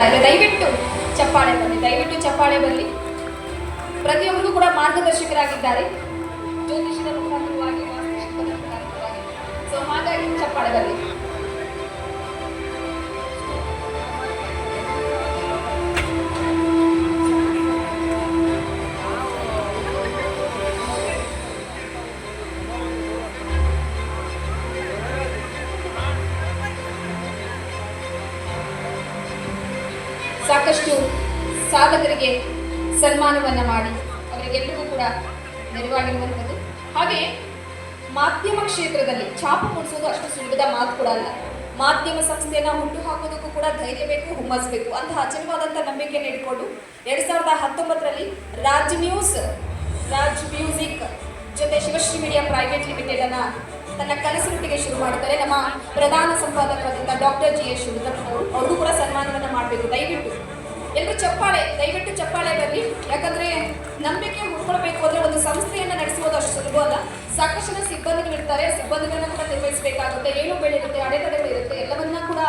ದಯವಿಟ್ಟು ಚಪ್ಪಾಳೆ ಬರಲಿ ದಯವಿಟ್ಟು ಚಪ್ಪಾಳೆ ಬರಲಿ ಪ್ರತಿಯೊಬ್ಬರು ಕೂಡ ಮಾರ್ಗದರ್ಶಕರಾಗಿದ್ದಾರೆ. ಜ್ಯೋತಿಷದ ಮುಖಾಂತರವಾಗಿ ಸೊ ಹಾಗಾಗಿ ಚಪ್ಪಾಳೆ ಬರಲಿ ಸಾಕಷ್ಟು ಸಾಧಕರಿಗೆ ಸನ್ಮಾನವನ್ನು ಮಾಡಿ ಅವರಿಗೆಲ್ಲರಿಗೂ ಕೂಡ ನೆರವಾಗಿರುವಂಥದ್ದು. ಹಾಗೆ ಮಾಧ್ಯಮ ಕ್ಷೇತ್ರದಲ್ಲಿ ಛಾಪು ಮೂಡಿಸೋದು ಅಷ್ಟು ಸುಲಭದ ಮಾತು ಕೂಡ ಅಲ್ಲ. ಮಾಧ್ಯಮ ಸಂಸ್ಥೆಯನ್ನ ಹುಟ್ಟು ಹಾಕೋದಕ್ಕೂ ಕೂಡ ಧೈರ್ಯ ಬೇಕು ಹುಮ್ಮಸ್ಬೇಕು ಅಂತಹ ಅಚಲವಾದಂಥ ನಂಬಿಕೆಯನ್ನು ಇಟ್ಕೊಂಡು ಎರಡ್ ಸಾವಿರದ ಹತ್ತೊಂಬತ್ತರಲ್ಲಿ ರಾಜ್ ನ್ಯೂಸ್, ರಾಜ್ ಮ್ಯೂಸಿಕ್ ಜೊತೆ ಶಿವಶ್ರೀ ಮೀಡಿಯಾ ಪ್ರೈವೇಟ್ ಲಿಮಿಟೆಡ್ ಅನ್ನ ತನ್ನ ಕನಸಿನೊಟ್ಟಿಗೆ ಶುರು ಮಾಡುತ್ತಾರೆ ನಮ್ಮ ಪ್ರಧಾನ ಸಂಪಾದಕರಾದಂಥ ಡಾಕ್ಟರ್ ಜಿ ಎಸ್ ಅವರು ಕೂಡ ಸನ್ಮಾನವನ್ನ ಮಾಡಬೇಕು. ದಯವಿಟ್ಟು ಎಲ್ಲರೂ ಚಪ್ಪಾಳೆ, ದಯವಿಟ್ಟು ಚಪ್ಪಾಳೆ ಬರಲಿ ಯಾಕಂದ್ರೆ ನಂಬಿಕೆ ಹುಡ್ಕೊಳ್ಬೇಕು ಅಂದ್ರೆ ಒಂದು ಸಂಸ್ಥೆಯನ್ನ ನಡೆಸುವುದು ಅಷ್ಟು ಸುಲಭ ಅಲ್ಲ. ಸಾಕಷ್ಟು ಜನ ಸಿಬ್ಬಂದಿಗಳಿರ್ತಾರೆ ಸಿಬ್ಬಂದಿಗಳನ್ನ ಕೂಡ ನಿರ್ವಹಿಸಬೇಕಾಗುತ್ತೆ. ಏನು ಬೆಳೆಯುತ್ತೆ ಅಡೆತಡೆಗಳಿರುತ್ತೆ ಎಲ್ಲವನ್ನ ಕೂಡ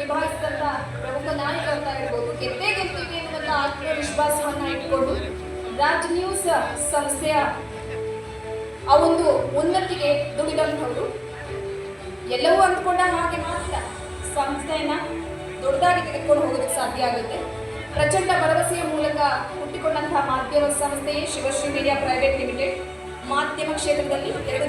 ನಿಭಾಯಿಸಿದಂತ ಪ್ರಮುಖ ನಾಯಕ ಅಂತ ಹೇಳ್ಬೋದು. ಗೆದ್ದೇ ಗೆಲ್ತೀವಿ ಎನ್ನುವಂತ ಆತ್ಮವಿಶ್ವಾಸವನ್ನ ಇಟ್ಕೊಂಡು ರಾಜ್ ನ್ಯೂಸ್ ಸಂಸ್ಥೆಯ ಆ ಒಂದು ಉನ್ನತಿಗೆ ಎಲ್ಲವೂ ಅಂದ್ಕೊಂಡ ಹಾಗೆ ಮಾತ್ರ ಸಂಸ್ಥೆಯನ್ನ ದೊಡ್ಡದಾಗಿ ತೆಗೆದುಕೊಂಡು ಹೋಗೋದಕ್ಕೆ ಸಾಧ್ಯ ಆಗುತ್ತೆ. ಪ್ರಚಂಡ ಭರವಸೆಯ ಮೂಲಕ ಹುಟ್ಟಿಕೊಂಡಂತಹ ಮಾಧ್ಯಮ ಸಂಸ್ಥೆಯೇ ಶಿವಶ್ರೀ ಮೀಡಿಯಾ ಪ್ರೈವೇಟ್ ಲಿಮಿಟೆಡ್, ಮಾಧ್ಯಮ ಕ್ಷೇತ್ರದಲ್ಲಿ ಎರಡು